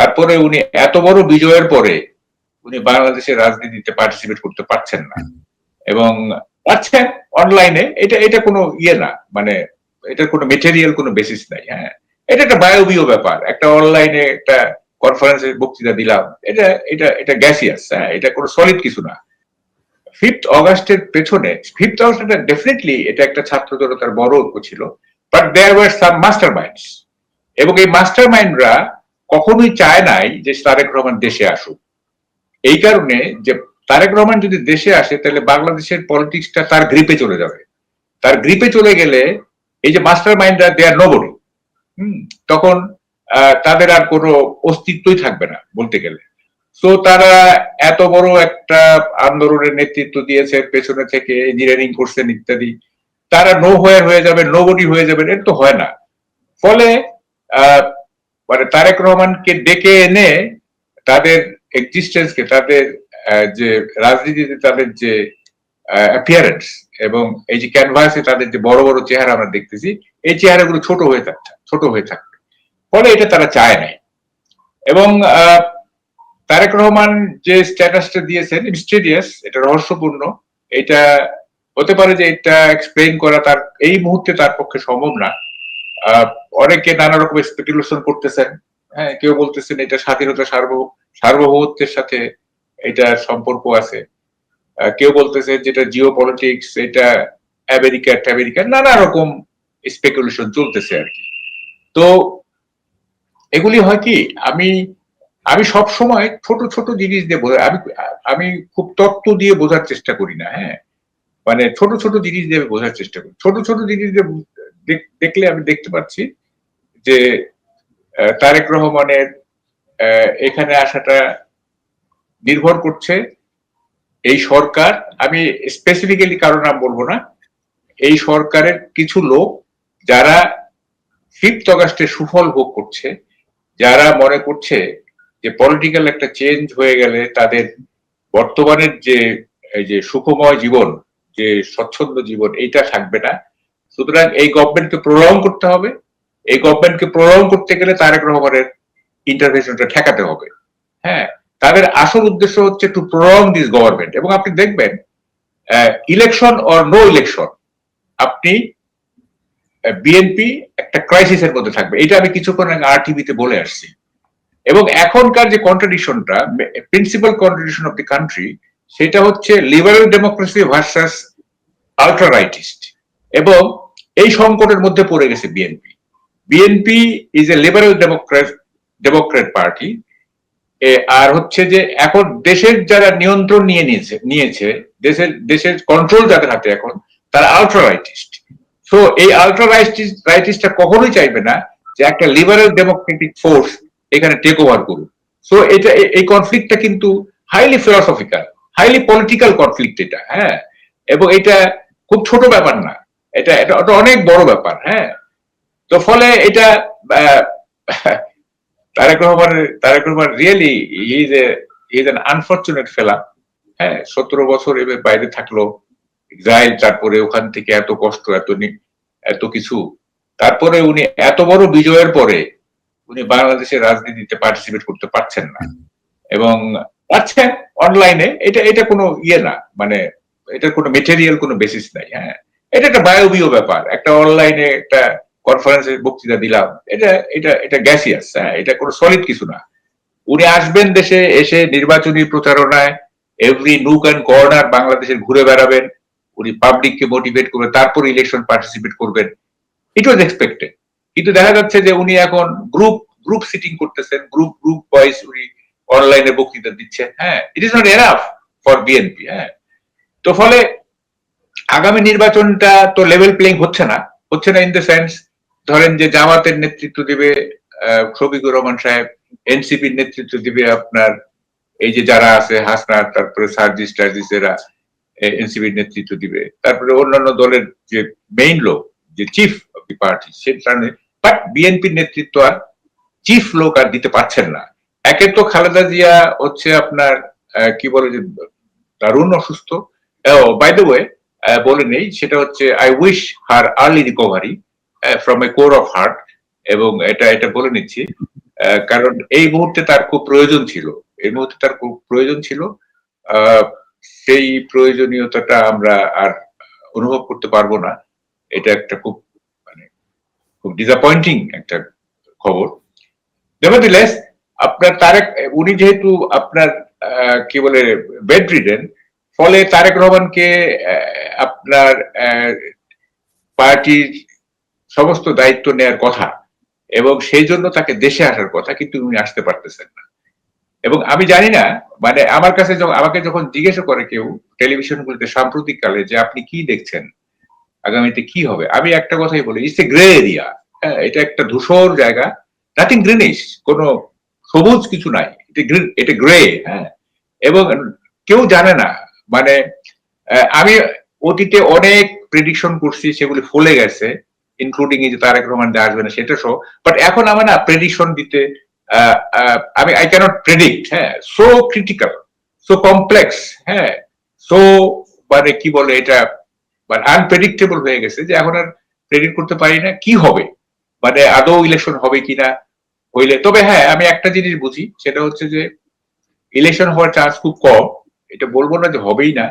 তারপরে উনি এত বড় বিজয়ের পরে উনি বাংলাদেশের রাজনীতিতে পার্টিসিপেট করতে পারছেন না। এবং পারছেন অনলাইনে এটা এটা কোনো ইয়ে না মানে এটার কোনো মেটেরিয়াল কোনো বেসিস নাই হ্যাঁ। এটা একটা বায়বীয় ব্যাপার, একটা অনলাইনে একটা কনফারেন্সে বক্তৃতা দিলাম, এটা এটা এটা গ্যাসিয়াস হ্যাঁ এটা কোনো সলিড কিছু না। ফিফথ অগাস্টের পেছনে ফিফথ অগাস্ট ডেফিনেটলি এটা একটা ছাত্র জনতার বড় ঐক্য ছিল but there are some master minds এবং এই মাস্টার মাইন্ডরা কখনোই চায় নাই যে তারেক রহমান দেশে আসুক। এই কারণে যে তারেক রহমান যদি দেশে আসে, তাহলে বাংলাদেশের পলিটিক্সটা তার গ্রিপে চলে যাবে। তার গ্রিপে চলে গেলে এই যে মাস্টার মাইন্ডরা দেয়ার নবডি হম, তখন তাদের আর কোনো অস্তিত্বই থাকবে না, বলতে গেলে। তো তারা এত বড় একটা আন্দোলনের নেতৃত্ব দিয়েছে, পেছনে থেকে ইঞ্জিনিয়ারিং করছেন ইত্যাদি। তারা নো হয়ে হয়ে যাবে নোবডি হয়ে যাবেন এটা তো হয় না। ফলে মানে তারেক রহমানকে ডেকে এনে তাদের এক্সিস্টেন্সকে তাদের যে রাজনীতিতে তাদের যে অ্যাপিয়ারেন্স এবং এই যে ক্যানভাসে তাদের যে বড় বড় চেহারা আমরা দেখতেছি, এই চেহারাগুলো ছোট হয়ে থাকছে, ছোট হয়ে থাকবে। ফলে এটা তারা চায় নাই। এবং তারেক রহমান যে স্ট্যাটাসটা দিয়েছেন মিস্টেরিয়াস এটা রহস্যপূর্ণ, এটা হতে পারে যে এটা এক্সপ্লেইন করা তার, এই মুহূর্তে তার পক্ষে সম্ভব না। অনেকে নানা রকম স্পেকুলেশন করতেছেন। হ্যাঁ কেউ বলতেছেন এটা স্বাধীনতা সার্ব, সার্বভৌমত্বের সাথে এটার সম্পর্ক আছে। কেউ বলতেছে যেটা জিও পলিটিক্স এটা আমেরিকা আমেরিকা, নানা রকম স্পেকুলেশন চলতেছে আর কি। তো এগুলি হয় কি, আমি আমি সব সময় ছোট ছোট জিনিস দিয়ে বোঝা, আমি আমি খুব তত্ত্ব দিয়ে বোঝার চেষ্টা করি না হ্যাঁ। মানে ছোট ছোট জিনিস দিয়ে বোঝার চেষ্টা করি। ছোট ছোট জিনিস দিয়ে দেখলে আমি দেখতে পাচ্ছি যে তারেক রহমানের এখানে আসাটা নির্ভর করছে এই সরকার। আমি স্পেসিফিক্যালি কারও নাম বলব না। এই সরকারের কিছু লোক যারা ফিফথ অগাস্টে সুফল ভোগ করছে, যারা মনে করছে যে পলিটিক্যাল একটা চেঞ্জ হয়ে গেলে তাদের বর্তমানের যে, এই যে সুখময় জীবন, যে স্বচ্ছন্দ জীবন, এইটা থাকবে না। সুতরাং এই গভর্নমেন্টকে প্রলং করতে হবে। এই গভর্নমেন্টকে প্রলং করতে গেলে তারেক রহমানের ইন্টারভেনশনটা ঠেকাতে হবে। হ্যাঁ তাদের আসল উদ্দেশ্য হচ্ছে টু প্রলং দিস গভর্নমেন্ট এবং আপনি দেখবেন ইলেকশন অর নো ইলেকশন আপনি বিএনপি একটা ক্রাইসিসের মধ্যে থাকবে। এটা আমি কিছুক্ষণ আগে আর টিভিতে বলে আসছি। এবং এখনকার যে কন্ট্রাডিকশনটা principal contradiction of the country সেটা হচ্ছে liberal democracy versus ultra rightist এবং এই সংকটের মধ্যে পড়ে গেছে BNP BNP is a liberal democrat democrat party আর হচ্ছে যে এখন দেশের যারা নিয়ন্ত্রণ নিয়ে নিয়েছে নিয়েছে, দেশের দেশের কন্ট্রোল যাদের হাতে এখন, তারা আলট্রা রাইটিস্ট সো এই আলট্রা রাইটিস্ট রাইটিস্টটা কখনোই চাইবে না যে একটা লিবারেল ডেমোক্রেটিক ফোর্স এখানে টেক ওভার করুক। সো এটা এই কনফ্লিক্টটা কিন্তু highly philosophical highly political conflict এটা হ্যাঁ? এবং এটা খুব ছোট ব্যাপার না। এটা এটা অনেক বড় ব্যাপার হ্যাঁ? তো ফলে এটা Tarique Rahman Tarique Rahman really is a is unfortunate ফেলা হ্যাঁ সতেরো বছর এবার বাইরে থাকল ইসরায়েল তারপরে ওখান থেকে এত কষ্ট এত এত কিছু। তারপরে উনি এত বড় বিজয়ের পরে উনি বাংলাদেশের রাজনীতিতে পার্টিসিপেট করতে পারছেন না। এবং পারছেন অনলাইনে এটা এটা কোনো ইয়ে না মানে এটার কোনো মেটেরিয়াল কোনো বেসিস নাই হ্যাঁ। এটা একটা বায়বীয় ব্যাপার একটা অনলাইনে একটা কনফারেন্সে বক্তৃতা দিলাম। এটা এটা এটা গ্যাসিয়াস হ্যাঁ এটা কোনো সলিড কিছু না। উনি আসবেন দেশে, এসে নির্বাচনী প্রচারণায় এভরি নুক অ্যান্ড কর্নার বাংলাদেশের ঘুরে বেড়াবেন। উনি পাবলিককে মোটিভেট করবেন, তারপর ইলেকশন পার্টিসিপেট করবেন। ইট ওয়াজ এক্সপেক্টেড কিন্তু দেখা যাচ্ছে যে উনি এখন গ্রুপ গ্রুপ সিটিং করতেছেন গ্রুপ গ্রুপ ওয়াইজ উনি অনলাইনে বক্তৃতা দিচ্ছেন হ্যাঁ। It is not enough for BNP হ্যাঁ। তো ফলে আগামী নির্বাচনটা তো লেভেল প্লেইং হচ্ছে না হচ্ছে না ইন দ্য সেন্স ধরেন যে জামাতের নেতৃত্ব দিবে শফিকুর রহমান সাহেব, এনসিপির নেতৃত্ব দিবে আপনার, এই যে যারা আছে হাসনা তারপরে সার্জিস, টার্জিস, এরা এনসিপির নেতৃত্ব দিবে। তারপরে অন্যান্য দলের যে মেইন লোক, যে চিফ অফ দি পার্টি সেটা বাট বিএনপির নেতৃত্ব আর চিফ লোক আর দিতে পারছেন না। একে তো খালেদা জিয়া হচ্ছে আপনার কি বলে যে, দারুণ অসুস্থ। বাই দ্য ওয়ে বলে নেই, সেটা হচ্ছে I wish her early recovery from a core of heart এবং এটা এটা বলে নিচ্ছি। কারণ এই মুহূর্তে তার খুব প্রয়োজন ছিল। এই মুহূর্তে তার খুব প্রয়োজন ছিল। সেই প্রয়োজনীয়তাটা আমরা আর অনুভব করতে পারব না। এটা একটা খুব মানে খুব ডিসঅ্যাপয়েন্টিং একটা খবর। নেভারদিলেস আপনার তারেক, উনি যেহেতু আপনার কি বলে বেড রিডেন ফলে তারেক রহমানকে আপনার পার্টির সমস্ত দায়িত্ব নেয়ার কথা এবং সেই জন্য তাকে দেশে আসার কথা, কিন্তু উনি আসতে পারতেছেন না। এবং আমি জানি না মানে আমার কাছে আমাকে যখন জিজ্ঞাসা করে কেউ টেলিভিশনগুলোতে সাম্প্রতিক কালে যে আপনি কি দেখছেন, আগামীতে কি হবে, আমি একটা কথাই বলি, ইটস এ গ্রে এরিয়া। হ্যাঁ এটা একটা ধূসর জায়গা। নাথিং গ্রিনিশ কোনো সবুজ কিছু নাই। এটা গ্রে হ্যাঁ। এবং কেউ জানে না মানে আমি অতীতে অনেক প্রেডিকশন করছি, সেগুলি ফলে গেছে। ইনক্লুডিং এই যে তারেক রহমান যে আসবে না সেটা সহ বাট এখন আমার না প্রেডিকশন দিতে আমি আই ক্যানট প্রেডিক্ট হ্যাঁ সো ক্রিটিক্যাল সো কমপ্লেক্স হ্যাঁ সো মানে কি বলে এটা মানে আনপ্রেডিক্টেবল হয়ে গেছে যে এখন আর প্রেডিক্ট করতে পারি না কি হবে মানে আদৌ ইলেকশন হবে কিনা হইলে। তবে হ্যাঁ আমি একটা জিনিস বুঝি, সেটা হচ্ছে যে ইলেকশন হওয়ার চান্স খুব কম, এটা বলব না যে হবেই না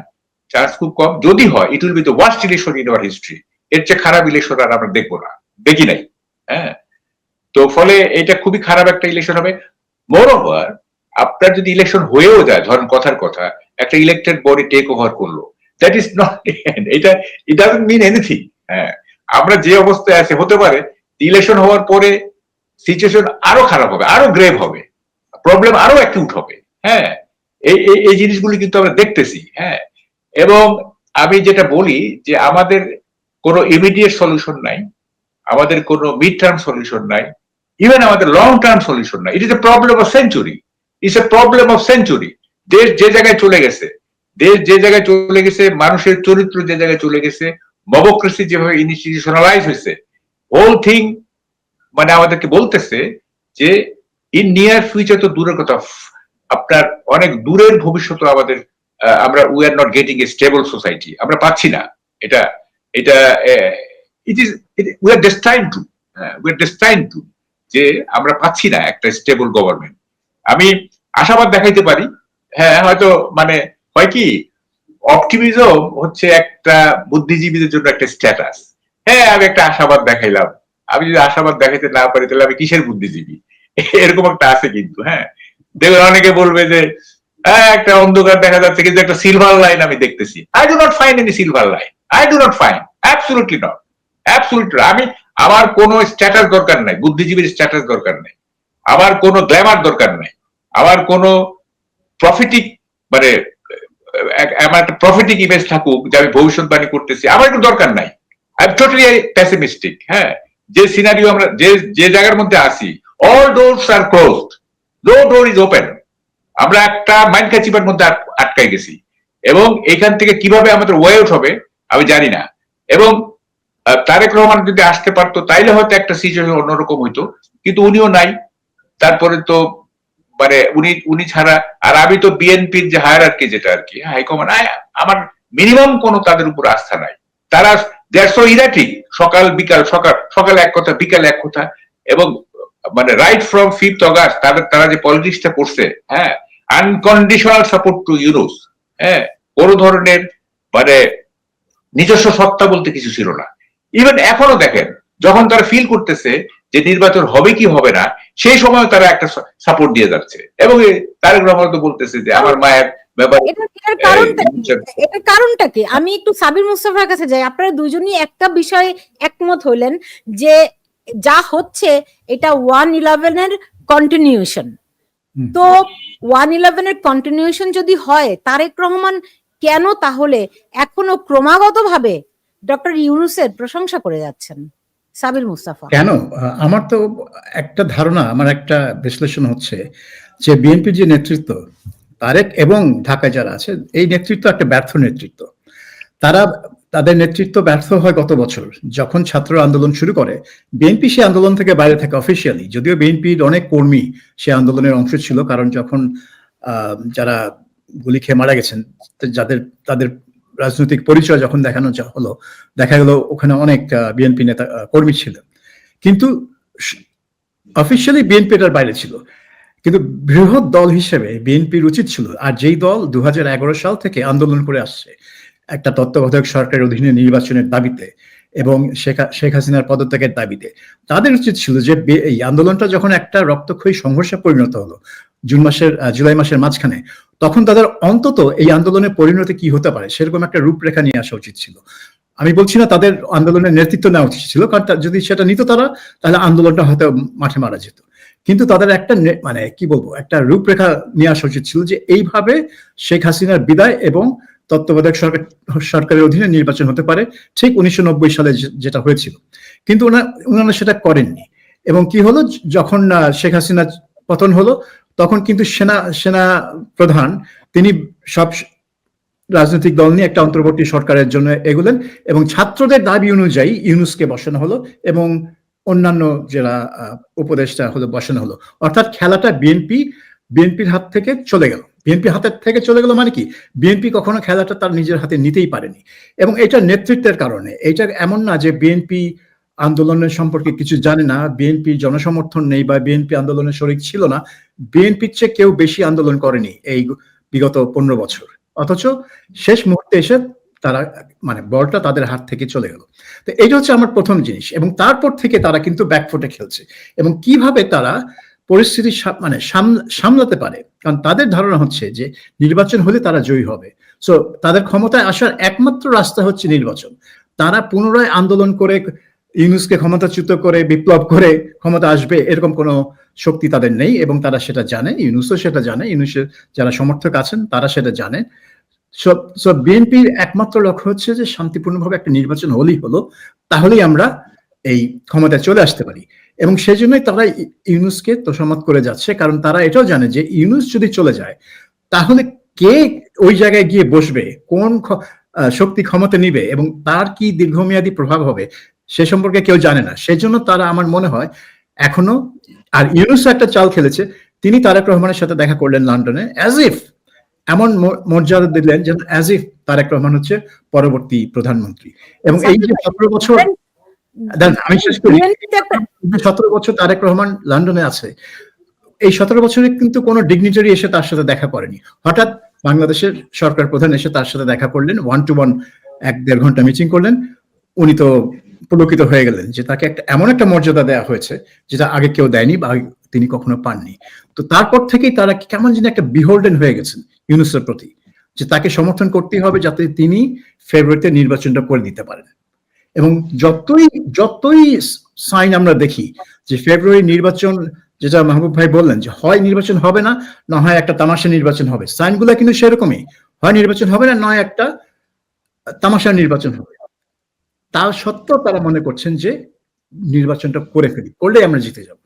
চান্স খুব কম। যদি হয় it will be the worst election in our history এর চেয়ে খারাপ ইলেকশন আর আমরা দেখব না। দেখি নাই। হ্যাঁ? তো ফলে এটা খুবই খারাপ একটা ইলেকশন হবে। মোর ওভার আপনার যদি ইলেকশন হয়েও যায়, ধরেন কথার কথা, একটা ইলেক্টেড বডি টেক ওভার করল দ্যাট ইজ নট এটা ইট ডাজন্ট মিন এনিথিং হ্যাঁ? আমরা যে অবস্থায় আছে, হতে পারে ইলেকশন হওয়ার পরে সিচুয়েশন আরও খারাপ হবে, আরও গ্রেভ হবে প্রবলেম আরও অ্যাকিউট হবে। হ্যাঁ? এই- এই জিনিসগুলি কিন্তু আমরা দেখতেছি। হ্যাঁ? এবং আমি যেটা বলি যে আমাদের কোনো ইমিডিয়েট সলিউশন নাই, আমাদের কোনো মিড টার্ম সলিউশন নাই ইভেন আমাদের লং টার্ম সলিউশন নাই. It is a problem of century it's a problem of century দেশ যে জায়গায় চলে গেছে, দেশ যে জায়গায় চলে গেছে, মানুষের চরিত্র যে জায়গায় চলে গেছে মবক্রেসি যেভাবে ইনস্টিটিউশনালাইজ হয়েছে হোল থিং মানে আমাদেরকে বলতেছে যে ইন নিয়ার ফিউচার তো দূরের কথা, আপনার অনেক দূরের ভবিষ্যৎ আমাদের আমরা we are not getting a stable society আমরা পাচ্ছি না এটা এটা it is we are destine to we are destine to যে আমরা পাচ্ছি না একটা স্টেবল গভর্নমেন্ট আমি আশাবাদ দেখাইতে পারি হ্যাঁ হয়তো মানে হয় কি অপটিমিজম হচ্ছে একটা বুদ্ধিজীবীদের জন্য একটা স্ট্যাটাস হ্যাঁ আমি একটা আশাবাদ দেখাইলাম। আমি যদি আশাবাদ দেখাইতে না পারি, তাহলে আমি কিসের বুদ্ধিজীবী? এরকম একটা আছে কিন্তু হ্যাঁ। দেখবেন অনেকে বলবে যে হ্যাঁ একটা অন্ধকার দেখা যাচ্ছে, কিন্তু একটা সিলভার লাইন আমি দেখতেছি। I do not find any silver line I do not find absolutely not absolutely আমি আমার কোনো স্ট্যাটাস দরকার নাই। বুদ্ধিজীবীর স্ট্যাটাস দরকার নাই। আমার কোনো গ্ল্যামার দরকার নাই। আমার কোনো প্রফিটিক মানে আমার একটা প্রফিটিক ইমেজ থাকুক যে আমি ভবিষ্যৎবাণী করতেছি। আমার একটু দরকার নাই। আই টোটালি প্যাসিমিস্টিক হ্যাঁ? যে সিনারিও আমরা, যে যে জায়গার মধ্যে আসি all doors are closed no door is open আমরা একটা মাইন্ড কাচিপার মধ্যে আট- আটকাই গেছি। এবং এখান থেকে কীভাবে আমাদের ওয়ে আউট হবে আমি জানি না। এবং তারেক রহমান যদি আসতে পারতো, তাইলে হয়তো একটা সিচুয়েশন অন্যরকম হইতো। কিন্তু উনিও নাই। তারপরে তো মানে উনি উনি ছাড়া, আর আমি তো বিএনপির যে হায়ার আর কি যেটা আর কি হাইকমান্ড আমার মিনিমাম কোনো তাদের উপর আস্থা নাই। তারা দেড় সো ইরাটিক সকাল, বিকাল, সকাল সকাল এক কথা, বিকাল এক কথা। এবং মানে রাইট ফ্রম ফিফথ অগাস্ট তাদের, তারা যে পলিটিক্সটা করছে হ্যাঁ আনকন্ডিশনাল সাপোর্ট টু ইউরোস হ্যাঁ কোনো ধরনের মানে নিজস্ব সত্তা বলতে কিছু ছিল না। ইভেন এখনও দেখেন যখন তারা ফিল করতেছে যে নির্বাচন হবে কি হবে না সেই সময় তারা একটা সাপোর্ট দিয়ে যাচ্ছে। এবং তারেক রহমান তো বলতেছে যে আমার মায়ের এটার কারণটা কি? এটার কারণটা কি? আমি একটু সাবির মুস্তাফার কাছে যাই। আপনারা দুজনই একটা বিষয়ে একমত হলেন যে যা হচ্ছে এটা ওয়ান ইলেভেনের কন্টিনিউশন তো ওয়ান ইলেভেনের কন্টিনিউশন যদি হয় তারেক রহমান কেন তাহলে এখনও ক্রমাগতভাবে ডক্টর ইউনুসের প্রশংসা করে যাচ্ছেন? সাবির মুস্তাফা। কেন? আমার তো একটা ধারণা, আমার একটা বিশ্লেষণ হচ্ছে যে বিএনপির যে নেতৃত্ব, তারেক এবং ঢাকায় যারা আছে, এই নেতৃত্ব একটা ব্যর্থ নেতৃত্ব। তারা, তাদের নেতৃত্ব ব্যর্থ হয় গত বছর, যখন ছাত্র আন্দোলন শুরু করে। বিএনপি সেই আন্দোলন থেকে বাইরে থাকে অফিসিয়ালি যদিও বিএনপির অনেক কর্মী সে আন্দোলনের অংশ ছিল, কারণ যখন যারা গুলি খেয়ে মারা গেছেন, যাদের, তাদের রাজনৈতিক পরিচয় যখন দেখানো হলো, দেখা গেল ওখানে অনেক বিএনপি নেতা কর্মী ছিলেন। কিন্তু অফিসিয়ালি বিএনপি এটার বাইরে ছিল। কিন্তু বৃহৎ দল হিসেবে বিএনপির উচিত ছিল। আর যেই দল দু সাল থেকে আন্দোলন করে আসছে, একটা তত্ত্বাবধায়ক সরকারের অধীনে নির্বাচনের দাবিতে এবং শেখ হাসিনার পদত্যাগের দাবিতে, তাদের উচিত ছিল যে এই আন্দোলনটা যখন একটা রক্তক্ষয়ী সংঘর্ষে পরিণত হলো, জুন মাসের জুলাই মাসের মাঝখানে তখন তাদের অন্তত এই আন্দোলনের পরিণতি কি হতে পারে সেরকম একটা রূপরেখা নিয়ে আসা উচিত ছিল। আমি বলছি না তাদের আন্দোলনের নেতৃত্ব নেওয়া উচিত ছিল, কারণ যদি সেটা নিত তারা, তাহলে আন্দোলনটা হয়তো মাঠে মারা যেত। কিন্তু তাদের একটা মানে কি বলব, একটা রূপরেখা নিয়ে আসা উচিত ছিল যে এইভাবে শেখ হাসিনার বিদায় এবং তত্ত্বাবধায়ক সরকার সরকারের অধীনে নির্বাচন হতে পারে, ঠিক উনিশশো নব্বই সালে যেটা হয়েছিল। কিন্তু ওনা- ওনারা সেটা করেননি। এবং কি হলো যখন শেখ হাসিনা পতন হলো তখন কিন্তু সেনা সেনা প্রধান, তিনি সব রাজনৈতিক দল নিয়ে একটা অন্তর্বর্তী সরকারের জন্য এগুলেন এবং ছাত্রদের দাবি অনুযায়ী ইউনুসকে বসানো হলো এবং অন্যান্য যারা উপদেষ্টা হলো বসানো হলো। অর্থাৎ খেলাটা বিএনপি, বিএনপির হাত থেকে চলে গেল। বিএনপি হাতের থেকে চলে গেল মানে কি? বিএনপি কখনো খেলাটা তার নিজের হাতে নিতেই পারেনি। এবং এটা নেতৃত্বের কারণে, এটা এমন না যে বিএনপি আন্দোলনের সম্পর্কে কিছু জানে না বিএনপি জনসমর্থন নেই বা বিএনপি আন্দোলনের শরিক ছিল না বিএনপির চেয়ে কেউ বেশি আন্দোলন করেনি এই বিগত পনেরো বছর। অথচ শেষ মুহূর্তে এসে তারা মানে বলটা তাদের হাত থেকে চলে গেল। তো এইটা হচ্ছে আমার প্রথম জিনিস এবং তারপর থেকে তারা কিন্তু ব্যাকফুটে খেলছে এবং কীভাবে তারা পরিস্থিতি মানে সামলাতে পারে? কারণ তাদের ধারণা হচ্ছে যে নির্বাচন হলে তারা জয়ী হবে। সো তাদের ক্ষমতায় আসার একমাত্র রাস্তা হচ্ছে নির্বাচন। তারা পুনরায় আন্দোলন করে ইউনুসকে ক্ষমতাচ্যুত করে, বিপ্লব করে ক্ষমতা আসবে, এরকম কোনো শক্তি তাদের নেই এবং তারা সেটা জানে, ইউনুসও সেটা জানে, ইউনুসের যারা সমর্থক আছেন তারা সেটা জানে। সব বিএনপির একমাত্র লক্ষ্য হচ্ছে যে শান্তিপূর্ণভাবে একটা নির্বাচন হলেই হলো, তাহলেই আমরা এই ক্ষমতায় চলে আসতে পারি। এবং সেই জন্যই তারা ইউনুসকে তোষামত করে যাচ্ছে, কারণ তারা এটাও জানে যে ইউনুস যদি চলে যায়, তাহলে কে ওই জায়গায় গিয়ে বসবে, কোন শক্তি ক্ষমতা নিবে এবং তার কি দীর্ঘমেয়াদী প্রভাব হবে সে সম্পর্কে কেউ জানে না। সেজন্য তারা আমার মনে হয় এখনও, আর ইউনুস একটা চাল খেলেছে, তিনি তারেক রহমানের সাথে দেখা করলেন লন্ডনে অ্যাজ ইফ এমন মর্যাদা দিলেন যেন অ্যাজ ইফ তারেক রহমান হচ্ছে পরবর্তী প্রধানমন্ত্রী। এবং এই যে সতেরো বছর আমি শেষ করি। সতেরো বছর তারেক রহমান লন্ডনে আছে। এই সতেরো বছরে কিন্তু কোনো ডিগনিটারি এসে তার সাথে দেখা করেনি। হঠাৎ বাংলাদেশের সরকার প্রধান এসে তার সাথে দেখা করলেন ওয়ান টু ওয়ান এক দেড় ঘণ্টা মিটিং করলেন। উনি তো পুলকিত হয়ে গেলেন যে তাকে একটা এমন একটা মর্যাদা দেওয়া হয়েছে যেটা আগে কেউ দেয়নি বা তিনি কখনো পাননি। তো তারপর থেকেই তারা কেমন যেন একটা বিহোল্ডেন হয়ে গেছেন ইউনুসের প্রতি যে তাকে সমর্থন করতেই হবে যাতে তিনি ফেব্রুয়ারিতে নির্বাচনটা করে দিতে পারেন। এবং যতই যতই সাইন আমরা দেখি যে ফেব্রুয়ারি নির্বাচন, যেটা মাহবুব ভাই বললেন যে হয় নির্বাচন হবে না না হয় একটা তামাশা নির্বাচন হবে। সাইনগুলো কিন্তু সেরকমই। হয় নির্বাচন হবে না, নয় একটা তামাশা নির্বাচন হবে। তা সত্ত্বেও তারা মনে করছেন যে নির্বাচনটা করে ফেলি করলেই আমরা জিতে যাব।